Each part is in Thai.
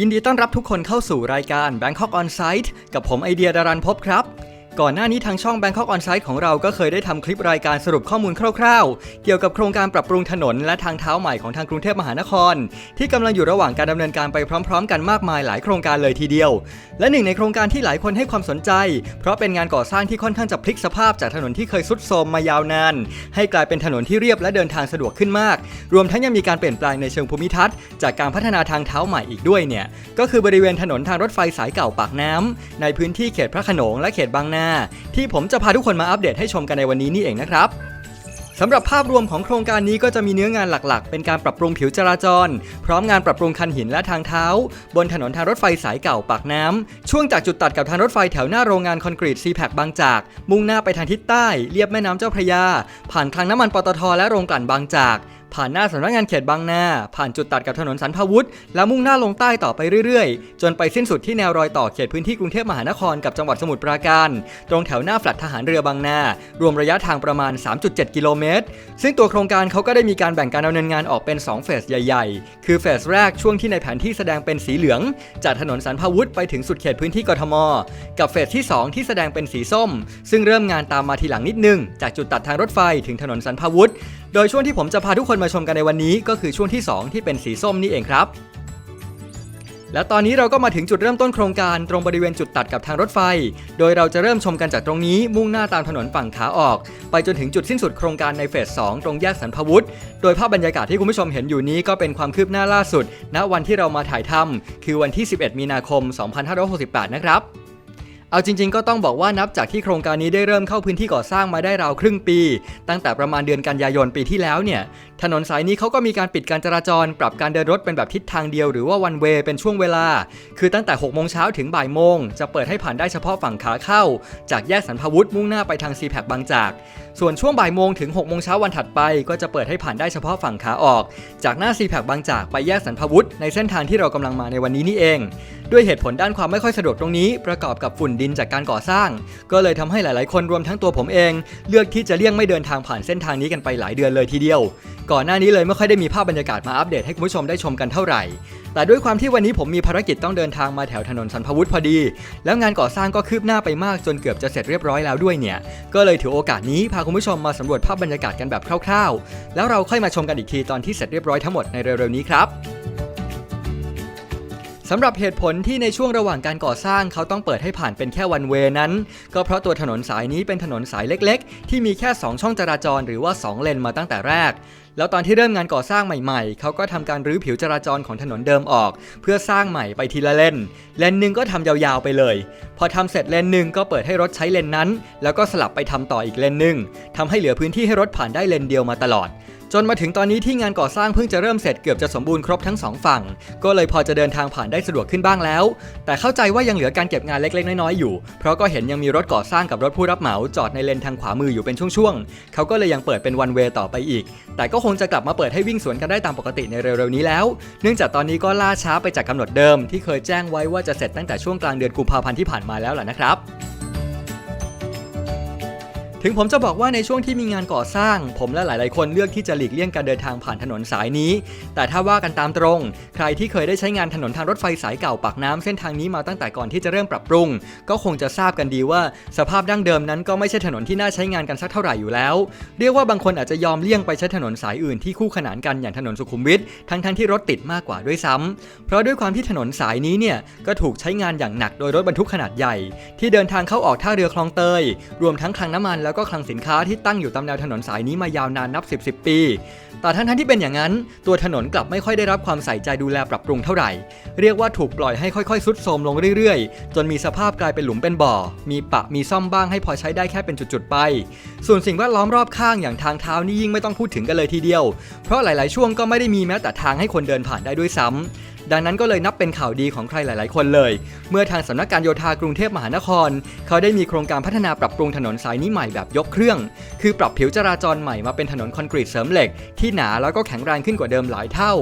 ยินดีต้อนรับทุกคนเข้าสู่รายการ Bangkok On Site กับผมไอเดียดารันพบครับ ก่อนหน้านี้ทางช่อง Bangkok On Site ของเราก็เคยได้ทำคลิปรายการสรุปข้อมูลคร่าวๆ เกี่ยวกับโครงการปรับปรุงถนนและทางเท้าใหม่ของทางกรุงเทพมหานคร ที่กำลังอยู่ระหว่างการดำเนินการไปพร้อม ๆ กันมากมายหลายโครงการเลยทีเดียว และหนึ่งในโครงการที่หลายคนให้ความสนใจ เพราะเป็นงานก่อสร้างที่ค่อนข้างจะพลิกสภาพจากถนนที่เคยสุดโทรมมายาวนาน ให้กลายเป็นถนนที่เรียบและเดินทางสะดวกขึ้นมาก รวมทั้งยังมีการเปลี่ยนแปลงในเชิงภูมิทัศน์จากการพัฒนาทางเท้าใหม่อีกด้วยเนี่ยก็คือบริเวณถนนทางรถไฟสายเก่าปากน้ำในพื้นที่เขตพระโขนงและเขตบางนาที่ผมจะพาทุกคนมาอัปเดตให้ชมกันในวันนี้นี่เองนะครับสำหรับภาพรวมของโครงการนี้ก็จะมีเนื้องานหลักๆ เป็นการปรับปรุงผิวจราจร พร้อมงานปรับปรุงคันหินและทางเท้า บนถนนทางรถไฟสายเก่าปากน้ำ ช่วงจากจุดตัดกับทางรถไฟแถวหน้าโรงงานคอนกรีตซีแพคบางจาก มุ่งหน้าไปทางทิศใต้เลียบแม่น้ำเจ้าพระยา ผ่านคลังน้ำมันปตทและโรงกลั่นบางจาก ผ่านหน้าสำนักงานเขตบางนา ผ่านจุดตัดกับถนนสันพวุธแล้วมุ่งหน้าลงใต้ต่อไปเรื่อยๆ จนไปสิ้นสุดที่แนวรอยต่อเขตพื้นที่กรุงเทพมหานครกับจังหวัดสมุทรปราการ ตรงแถวหน้าแฟลตทหารเรือบางนา รวมระยะทางประมาณ 3.7 กิโลเมตร ซึ่งตัวโครงการเขาก็ได้มีการแบ่งการดำเนินงานออกเป็น 2 เฟสใหญ่ ๆ คือเฟสแรกช่วงที่ในแผนที่แสดงเป็นสีเหลือง จากถนนสันพวุธไปถึงสุดเขตพื้นที่กทม กับเฟสที่ 2 ที่แสดงเป็นสีส้ม ซึ่งเริ่มงานตามมาทีหลังนิดนึง จากจุดตัดทางรถไฟถึงถนนสันพวุธ โดยช่วงที่ผมจะพาทุกคนมาชมกันในวันนี้ ก็คือช่วงที่ 2 ที่เป็นสีส้มนี่เองครับ และตอนนี้เราก็มาถึงจุดเริ่มต้นโครงการตรงบริเวณจุดตัดกับทางรถไฟ โดยเราจะเริ่มชมกันจากตรงนี้มุ่งหน้าตามถนนฝั่งขาออก ไปจนถึงจุดสิ้นสุดโครงการในเฟส 2 ตรงแยกสันพวุฒิโดยภาพบรรยากาศที่คุณผู้ชมเห็นอยู่นี้ก็เป็นความคืบหน้าล่าสุด ณวันที่เรามาถ่ายทำคือวันที่ 11 มีนาคม 2568 นะครับ เอาจริง ๆ ก็ต้องบอกว่านับจากที่โครงการนี้ได้เริ่มเข้าพื้นที่ก่อสร้างมาได้ราวครึ่งปี ตั้งแต่ประมาณเดือนกันยายนปีที่แล้วเนี่ย ถนนสายนี้เขาก็มีการปิดการจราจร ปรับการเดินรถเป็นแบบทิศทางเดียวหรือว่าวันเวเป็นช่วงเวลา คือตั้งแต่6โมงเช้าถึงบ่ายโมง จะเปิดให้ผ่านได้เฉพาะฝั่งขาเข้า จากแยกสันพวุฒิมุ่งหน้าไปทางซีแพคบางจาก ส่วนช่วงบ่ายโมงถึง6โมงเช้าวันถัดไป ก็จะเปิดให้ผ่านได้เฉพาะฝั่งขาออก จากหน้าซีแพคบางจากไปแยกสันพวุฒิในเส้นทางที่เรากำลังมาในวันนี้นี่เอง ด้วยเหตุผลด้านความไม่ค่อยสะดวกตรงนี้ ประกอบกับฝุ่นดินจากการก่อสร้าง ก็เลยทำให้หลาย ๆ คนรวมทั้งตัวผมเอง เลือกที่จะเลี่ยงไม่เดินทางผ่านเส้นทางนี้กันไปหลายเดือนเลยทีเดียวก่อนหน้านี้เลยไม่ค่อยได้มีภาพบรรยากาศมาอัปเดตให้คุณผู้ชมได้ชมกันเท่าไหร่ แต่ด้วยความที่วันนี้ผมมีภารกิจต้องเดินทางมาแถวถนนสันพวุฒิพอดี แล้วงานก่อสร้างก็คืบหน้าไปมากจนเกือบจะเสร็จเรียบร้อยแล้วด้วยเนี่ย ก็เลยถือโอกาสนี้พาคุณผู้ชมมาสำรวจภาพบรรยากาศกันแบบคร่าวๆ แล้วเราค่อยมาชมกันอีกทีตอนที่เสร็จเรียบร้อยทั้งหมดในเร็วๆนี้ครับสำหรับเหตุผลที่ในช่วงระหว่างการก่อสร้างเขาต้องเปิดให้ผ่านเป็นแค่วันเวนั้น ก็เพราะตัวถนนสายนี้เป็นถนนสายเล็กๆ ที่มีแค่ 2 ช่องจราจรหรือว่า 2 เลนมาตั้งแต่แรกแล้วตอนที่เริ่มงานก่อสร้างใหม่ๆ เขาก็ทำการรื้อผิวจราจรของถนนเดิมออก เพื่อสร้างใหม่ไปทีละเลน เลนหนึ่งก็ทำยาวๆไปเลย พอทำเสร็จเลนหนึ่งก็เปิดให้รถใช้เลนนั้น แล้วก็สลับไปทำต่ออีกเลนหนึ่งทำให้เหลือพื้นที่ให้รถผ่านได้เลนเดียวมาตลอดจนมาถึงตอนนี้ที่งานก่อสร้างเพิ่งจะเริ่มเสร็จเกือบจะสมบูรณ์ครบทั้งสองฝั่ง ก็เลยพอจะเดินทางผ่านได้สะดวกขึ้นบ้างแล้ว แต่เข้าใจว่ายังเหลือการเก็บงานเล็กๆ น้อยๆอยู่ เพราะก็เห็นยังมีรถก่อสร้างกับรถผู้รับเหมาจอดในเลนทางขวามืออยู่เป็นช่วงๆ เขาก็เลยยังเปิดเป็นวันเวต่อไปอีก แต่ก็คงจะกลับมาเปิดให้วิ่งสวนกันได้ตามปกติในเร็วๆนี้แล้ว เนื่องจากตอนนี้ก็ล่าช้าไปจากกำหนดเดิม ที่เคยแจ้งไว้ว่าจะเสร็จตั้งแต่ช่วงกลางเดือนกุมภาพันธ์ที่ผ่านมาแล้วล่ะนะครับ ถึงผมจะบอกว่าในช่วงที่มีงานก่อสร้าง ผมและหลาย ๆ คนเลือกที่จะหลีกเลี่ยงการเดินทางผ่านถนนสายนี้ แต่ถ้าว่ากันตามตรง ใครที่เคยได้ใช้งานถนนทางรถไฟสายเก่าปากน้ำเส้นทางนี้มาตั้งแต่ก่อนที่จะเริ่มปรับปรุง ก็คงจะทราบกันดีว่าสภาพดั้งเดิมนั้นก็ไม่ใช่ถนนที่น่าใช้งานกันสักเท่าไหร่อยู่แล้ว เรียกว่าบางคนอาจจะยอมเลี่ยงไปใช้ถนนสายอื่นที่คู่ขนานกันอย่างถนนสุขุมวิททั้งทั้งๆที่รถติดมากกว่าด้วยซ้ำเพราะด้วยความที่ถนนสายนี้เนี่ยก็ถูกใช้งานอย่างหนักโดยรถบรรทุกขนาดใหญ่ ที่เดินทางเข้าออกท่าเรือคลองเตย รวมทั้งคลังน้ำมันแล้วก็คลังสินค้าที่ตั้งอยู่ตามแนวถนนสายนี้มายาวนานนับ 10 10ปี แต่ทั้งทั้งๆที่เป็นอย่างนั้น ตัวถนนกลับไม่ค่อยได้รับความใส่ใจดูแลปรับปรุงเท่าไหร่ เรียกว่าถูกปล่อยให้ค่อยๆ สุดโทรมลงเรื่อยๆ จนมีสภาพกลายเป็นหลุมเป็นบ่อ มีปะมีซ่อมบ้างให้พอใช้ได้แค่เป็นจุดๆไป ส่วนสิ่งแวดล้อมรอบข้างอย่างทางเท้านี่ยิ่งไม่ต้องพูดถึงกันเลยทีเดียว เพราะหลายๆช่วงก็ไม่ได้มีแม้แต่ทางให้คนเดินผ่านได้ด้วยซ้ำ ดังนั้นก็เลยนับเป็นข่าวดีของใครหลาย ๆ คนเลย เมื่อทางสำนักการโยธากรุงเทพมหานคร เขาได้มีโครงการพัฒนาปรับปรุงถนนสายนี้ใหม่แบบยกเครื่อง คือปรับผิวจราจรใหม่มาเป็นถนนคอนกรีตเสริมเหล็ก ที่หนาแล้วก็แข็งแรงขึ้นกว่าเดิมหลายเท่า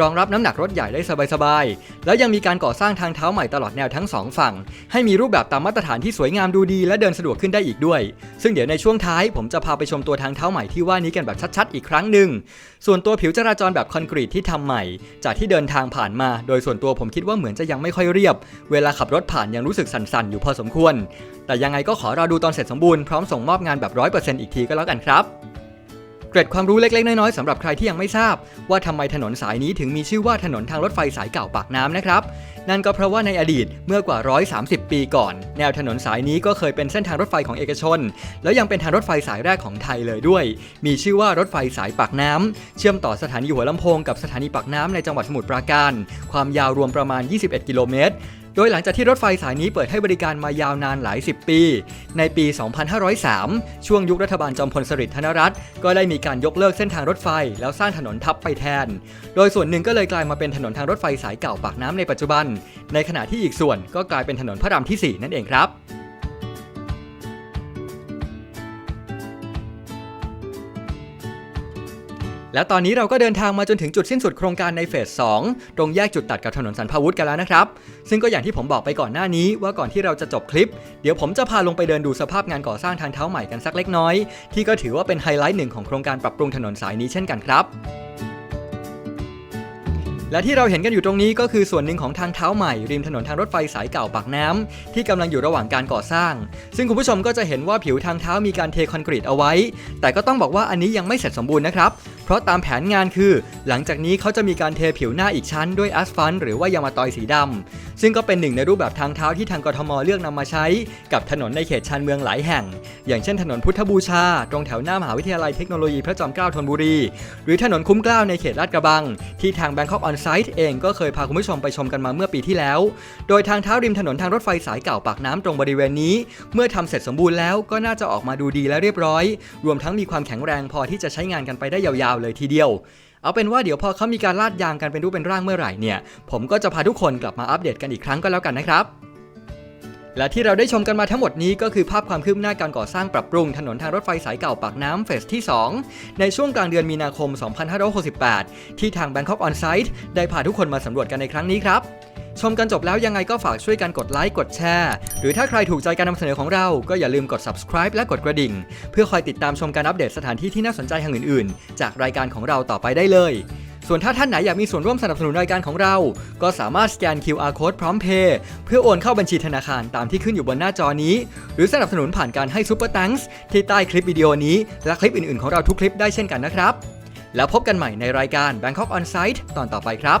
รองรับน้ำหนักรถใหญ่ได้สบาย ๆ แล้วยังมีการก่อสร้างทางเท้าใหม่ตลอดแนวทั้งสองฝั่ง ให้มีรูปแบบตามมาตรฐานที่สวยงามดูดี และเดินสะดวกขึ้นได้อีกด้วย ซึ่งเดี๋ยวในช่วงท้ายผมจะพาไปชมตัวทางเท้าใหม่ที่ว่านี้กันแบบชัด ๆ อีกครั้งหนึ่งส่วนตัวผิวจราจรแบบคอนกรีตที่ทำใหม่ จากที่เดินทางผ่านมาโดยส่วนตัวผมคิดว่าเหมือนจะยังไม่ค่อยเรียบ เวลาขับรถผ่านยังรู้สึกสั่นๆ อยู่พอสมควร แต่ยังไงก็ขอรอดูตอนเสร็จสมบูรณ์พร้อมส่งมอบงานแบบ 100%อีกทีก็แล้วกันครับ เกร็ดความรู้เล็กๆ น้อยๆสำหรับใครที่ยังไม่ทราบ ว่าทำไมถนนสายนี้ถึงมีชื่อว่าถนนทางรถไฟสายเก่าปากน้ำนะครับ นั่นก็เพราะว่าในอดีตเมื่อกว่า 130 ปีก่อน แนวถนนสายนี้ก็เคยเป็นเส้นทางรถไฟของเอกชน แล้วยังเป็นทางรถไฟสายแรกของไทยเลยด้วย มีชื่อว่ารถไฟสายปากน้ำเชื่อมต่อสถานีหัวลำโพงกับสถานีปากน้ำในจังหวัดสมุทรปราการ ความยาวรวมประมาณ 21 กิโลเมตร โดยหลังจากที่รถไฟสายนี้เปิดให้บริการมายาวนานหลาย 10 ปี ในปี 2503 ช่วงยุครัฐบาลจอมพลสฤษดิ์ธนรัตน์ก็ได้มีการยกเลิกเส้นทางรถไฟ แล้วสร้างถนนทับไปแทน โดยส่วนหนึ่งก็เลยกลายมาเป็นถนนทางรถไฟสายเก่าปากน้ำในปัจจุบัน ในขณะที่อีกส่วนก็กลายเป็นถนนพระรามที่ 4 นั่นเองครับ แล้วตอนนี้เราก็เดินทางมาจนถึงจุดสิ้นสุดโครงการในเฟส 2 ตรงแยกจุดตัดกับถนนสันพาวุธกันแล้วนะครับ ซึ่งก็อย่างที่ผมบอกไปก่อนหน้านี้ว่าก่อนที่เราจะจบคลิป เดี๋ยวผมจะพาลงไปเดินดูสภาพงานก่อสร้างทางเท้าใหม่กันสักเล็กน้อย ที่ก็ถือว่าเป็นไฮไลท์หนึ่งของโครงการปรับปรุงถนนสายนี้เช่นกันครับและที่เราเห็นกันอยู่ตรงนี้ก็คือส่วนหนึ่งของทางเท้าใหม่ริมถนนทางรถไฟสายเก่าปากน้ำที่กำลังอยู่ระหว่างการก่อสร้าง ซึ่งคุณผู้ชมก็จะเห็นว่าผิวทางเท้ามีการเทคอนกรีตเอาไว้ แต่ก็ต้องบอกว่าอันนี้ยังไม่เสร็จสมบูรณ์นะครับ ราะตามแผนงานคือ หลังจากนี้เขาจะมีการเทผิวหน้าอีกชั้นด้วยแอสฟัลต์หรือว่ายามะตอยสีดำซึ่งก็เป็นหนึ่งในรูปแบบทางเท้าที่ทางกทมเลือกนำมาใช้ กับถนนในเขตชานเมืองหลายแห่ง อย่างเช่นถนนพุทธบูชา ตรงแถวหน้ามหาวิทยาลัยเทคโนโลยีพระจอมเกล้าธนบุรี หรือถนนคุ้มเกล้าในเขตลาดกระบัง ที่ทาง Bangkok On Site เองก็เคยพาคุณผู้ชมไปชมกันมาเมื่อปีที่แล้ว โดยทางเท้าริมถนนทางรถไฟสายเก่าปากน้ำตรงบริเวณนี้ เมื่อทำเสร็จสมบูรณ์แล้วก็น่าจะออกมาดูดีและเรียบร้อย รวมทั้งมีความแข็งแรงพอที่จะใช้งานกันไปได้ยาวเลยทีเดียว เอาเป็นว่าเดี๋ยวพอเขามีการลาดยางกันเป็นรูปเป็นร่างเมื่อไหร่เนี่ย ผมก็จะพาทุกคนกลับมาอัปเดตกันอีกครั้งก็แล้วกันนะครับและที่เราได้ชมกันมาทั้งหมดนี้ก็คือภาพความคืบหน้าการก่อสร้างปรับปรุงถนนทางรถไฟสายเก่าปากน้ำเฟสที่ 2 ในช่วงกลางเดือนมีนาคม 2568 ที่ทาง Bangkok On Site ได้พาทุกคนมาสำรวจกันในครั้งนี้ครับ ชมกันจบแล้วยังไงก็ฝากช่วยกันกดไลค์กดแชร์หรือถ้าใครถูกใจการนำเสนอของเราก็อย่าลืมกด subscribe และกดกระดิ่ง เพื่อคอยติดตามชมการอัปเดตสถานที่ที่น่าสนใจแห่งอื่นๆ จากรายการของเราต่อไปได้เลย ส่วนถ้าท่านไหนอยากมีส่วนร่วมสนับสนุนรายการของเรา ก็สามารถสแกน QR code พร้อมเพย์เพื่อโอนเข้าบัญชีธนาคารตามที่ขึ้นอยู่บนหน้าจอนี้ หรือสนับสนุนผ่านการให้ซุปเปอร์ตังค์ที่ใต้คลิปวิดีโอนี้และคลิปอื่นๆ ของเราทุกคลิปได้เช่นกันนะครับ แล้วพบกันใหม่ในรายการ Bangkok On Site ตอนต่อไปครับ